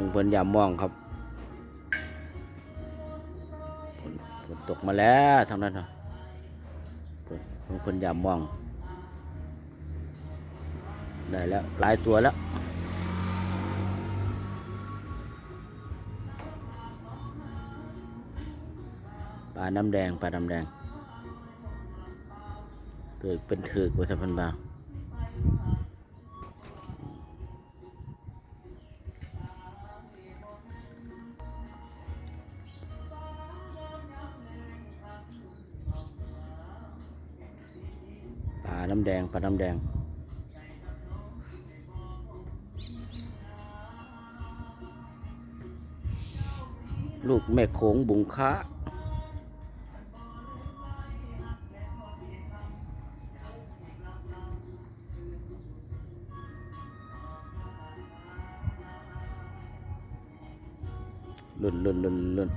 ลุงพลยามมองครับฝนฝนตกมาแล้วทางนั้นน่ะฝนลุงพลยามมอง ได้แล้วหลายตัวแล้วปลาน้ำแดงปลาน้ำแดงเถือเป็นเถือกว่าสัพันบาป น้ำแดงปลาน้ำแดง ลูกแม่โขงบุงค้าลุ่นลุ่นลุ่นลุ่น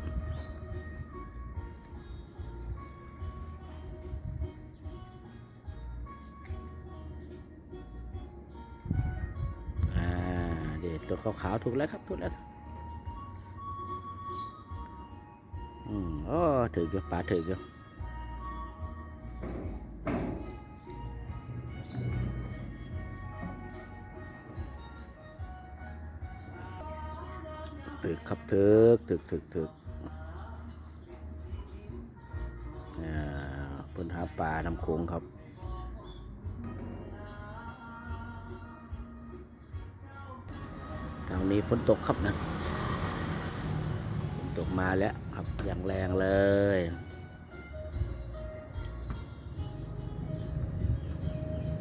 ตัวขาวๆถูกแล้วครับถูกแล้วอืมโอ้ถืออยู่ปลาถืออยู่ถือครับถือถือถือถืออ่าเพิ่นหาปลาน้ำโขงครับ ทางนี้ฝนตกครับนะฝนตกมาแล้วครับอย่างแรงเลย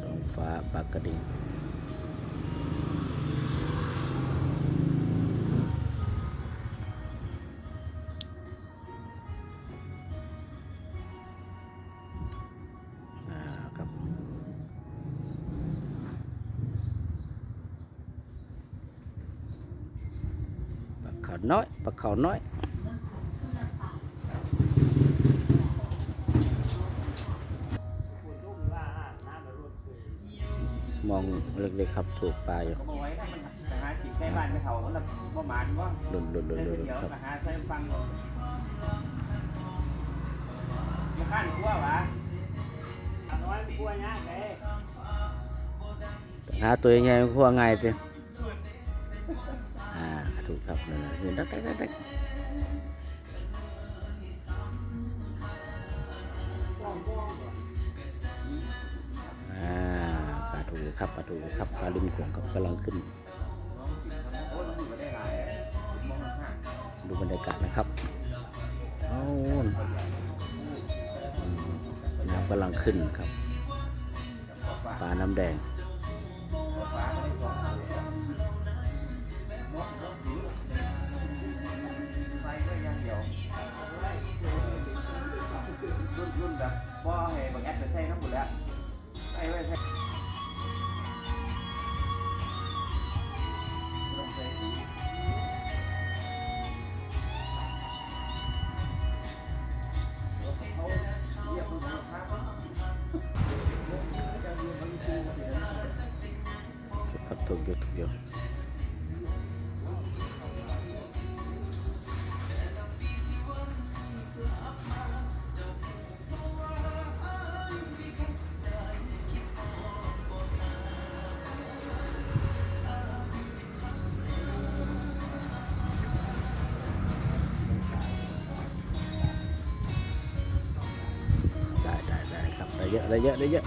ท้องฟ้าปากกระดิ่ง น้อยปลาขาน้อยมองเล็กๆครับถูกปลาอยู่หาสีใส่บ้านไม่เท่ามันละบ่หมานว่าหลุนหลุนหลุดหลุนยวครับมาขั้นกลัววะน้อยกลัวนะเด้หาตัวใหญ่ๆพวกง่ายสิอ่าถูก ครับนะเห็นดักดักดักดักอ่าปลาถูครับปลาถูครับปลาลุงขวงครับกำลังขึ้น ดูบรรยากาศนะครับโอ้น้ำกำลังขึ้นครับปลาน้ำแดง ให้บางแอปไปใส่ทั้งหมดแล้วไอ้ไว้ใส่ลงใส่ดีเขาเรียกคุณลูกค้าครับถูกอยู่ถูกอยู่ได้ เยอะได้เยอะได้เยอะ